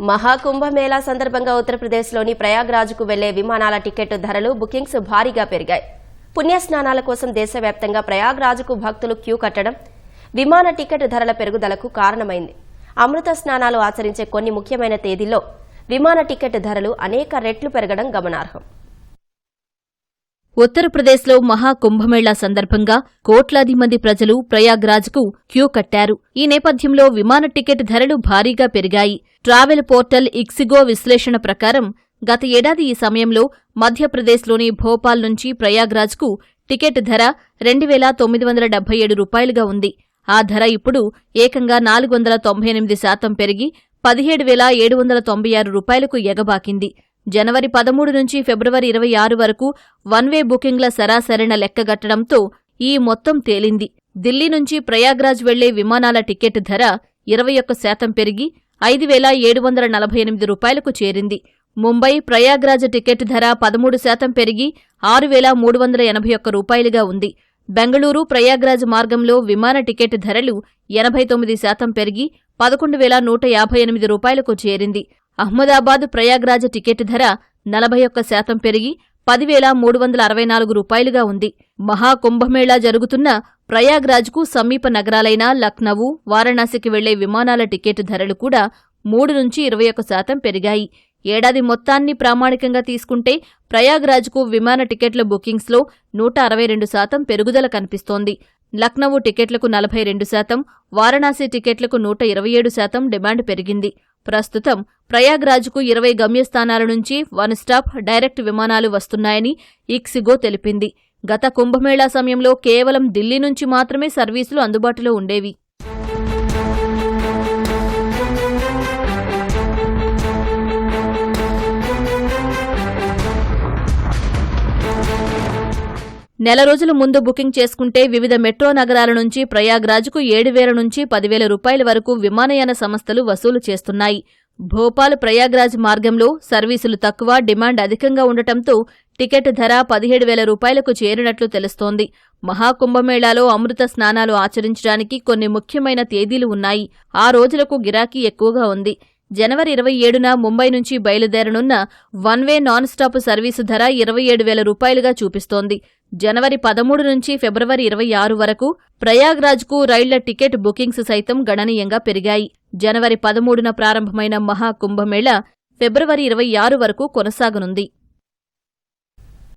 మహాకుంభమేళా సందర్భంగా ఉత్తరప్రదేశ్లోని ప్రయాగ్రాజ్కు వెళ్ళే విమానాల టికెట్ ధరలు బుకింగ్స్ భారీగా పెరిగాయి. పుణ్యస్నానాల కోసం దేశవ్యాప్తంగా ప్రయాగ్రాజ్కు భక్తులు క్యూ కట్టడం విమాన టికెట్ ధరల పెరుగుదలకు కారణమైంది. అమృత స్నానాలు ఆచరించే కొన్ని ముఖ్యమైన తేదీల్లో విమాన టికెట్ ధరలు అనేక రెట్లు పెరగడం గమనార్హం. ఉత్తరప్రదేశ్లో మహాకుంభమేళా సందర్భంగా కోట్లాది మంది ప్రజలు ప్రయాగ్రాజ్కు క్యూ కట్టారు. ఈ నేపథ్యంలో విమాన టికెట్ ధరలు భారీగా పెరిగాయి. ట్రావెల్ పోర్టల్ ఇక్సిగో విశ్లేషణ ప్రకారం గత ఏడాది ఈ సమయంలో మధ్యప్రదేశ్లోని భోపాల్ నుంచి ప్రయాగ్రాజ్కు టికెట్ ధర రెండు వేల తొమ్మిది వందల డెబ్బై ఏడు రూపాయలుగా ఉంది. ఆ ధర ఇప్పుడు ఏకంగా నాలుగు వందల తొంభై ఎనిమిది శాతం పెరిగి పదిహేడు వేల ఏడు వందల తొంభై ఆరు రూపాయలకు ఎగబాకింది. జనవరి పదమూడు నుంచి ఫిబ్రవరి ఇరవై ఆరు వరకు వన్ వే బుకింగ్ల సరాసరిన లెక్కగట్టడంతో ఈ మొత్తం తేలింది. ఢిల్లీ నుంచి ప్రయాగ్రాజ్ వెళ్ళే విమానాల టికెట్ ధర ఇరవై ఒక్క శాతం పెరిగి ఐదు వేల ఏడు వందల నలభై ఎనిమిది రూపాయలకు చేరింది. ముంబై ప్రయాగ్రాజ్ టికెట్ ధర పదమూడు శాతం పెరిగి ఆరు వేల మూడు వందల ఎనభై ఒక్క రూపాయలుగా ఉంది. బెంగళూరు ప్రయాగ్రాజ్ మార్గంలో విమాన టికెట్ ధరలు ఎనభై తొమ్మిది శాతం పెరిగి పదకొండు వేల నూట యాభై ఎనిమిది రూపాయలకు చేరింది. అహ్మదాబాద్ ప్రయాగ్రాజ్ టికెట్ ధర నలభై ఒక్క శాతం పెరిగి పదివేల మూడు వందల అరవై నాలుగు రూపాయలుగా ఉంది. మహాకుంభమేళా జరుగుతున్న ప్రయాగ్రాజ్కు సమీప నగరాలైన లక్నవూ వారణాసికి వెళ్ళే విమానాల టికెట్ ధరలు కూడా మూడు నుంచి ఇరవై ఒక్క శాతం పెరిగాయి. ఏడాది మొత్తాన్ని ప్రామాణికంగా తీసుకుంటే ప్రయాగ్రాజ్కు విమాన టికెట్ల బుకింగ్స్లో నూట అరవై రెండు శాతం పెరుగుదల కనిపిస్తోంది. లక్నవూ టికెట్లకు నలభై రెండు శాతం వారణాసి టికెట్లకు నూట ఇరవై ఏడు శాతం డిమాండ్ పెరిగింది. ప్రస్తుతం ప్రయాగ్రాజ్కు ఇరవై గమ్యస్థానాల నుంచి వన్ స్టాప్ డైరెక్ట్ విమానాలు వస్తున్నాయని ఇక్సిగో తెలిపింది. గత కుంభమేళా సమయంలో కేవలం ఢిల్లీ నుంచి మాత్రమే సర్వీసులు అందుబాటులో ఉండేవి. నెల రోజుల ముందు బుకింగ్ చేసుకుంటే వివిధ మెట్రో నగరాల నుంచి ప్రయాగ్రాజ్కు ఏడు వేల నుంచి పదివేల రూపాయల వరకు విమానయాన సంస్థలు వసూలు చేస్తున్నాయి. భోపాల్ ప్రయాగ్రాజ్ మార్గంలో సర్వీసులు తక్కువ డిమాండ్ అధికంగా ఉండటంతో టికెట్ ధర పదిహేడు వేల రూపాయలకు చేరినట్లు తెలుస్తోంది. మహాకుంభమేళాలో అమృత స్నానాలు ఆచరించడానికి కొన్ని ముఖ్యమైన తేదీలు ఉన్నాయి. ఆ రోజులకు గిరాకీ ఎక్కువగా ఉంది. జనవరి ఇరవై ఏడున ముంబై నుంచి బయలుదేరనున్న one way non stop service ధర ఇరవై ఏడు వేల రూపాయలుగా చూపిస్తోంది. జనవరి పదమూడు నుంచి ఫిబ్రవరి ఇరవై ఆరు వరకు ప్రయాగ్రాజ్కు రైళ్ళ టికెట్ బుకింగ్స్ సైతం గణనీయంగా పెరిగాయి. జనవరి పదమూడున ప్రారంభమైన మహాకుంభమేళ ఫిబ్రవరి ఇరవై ఆరు వరకు కొనసాగనుంది.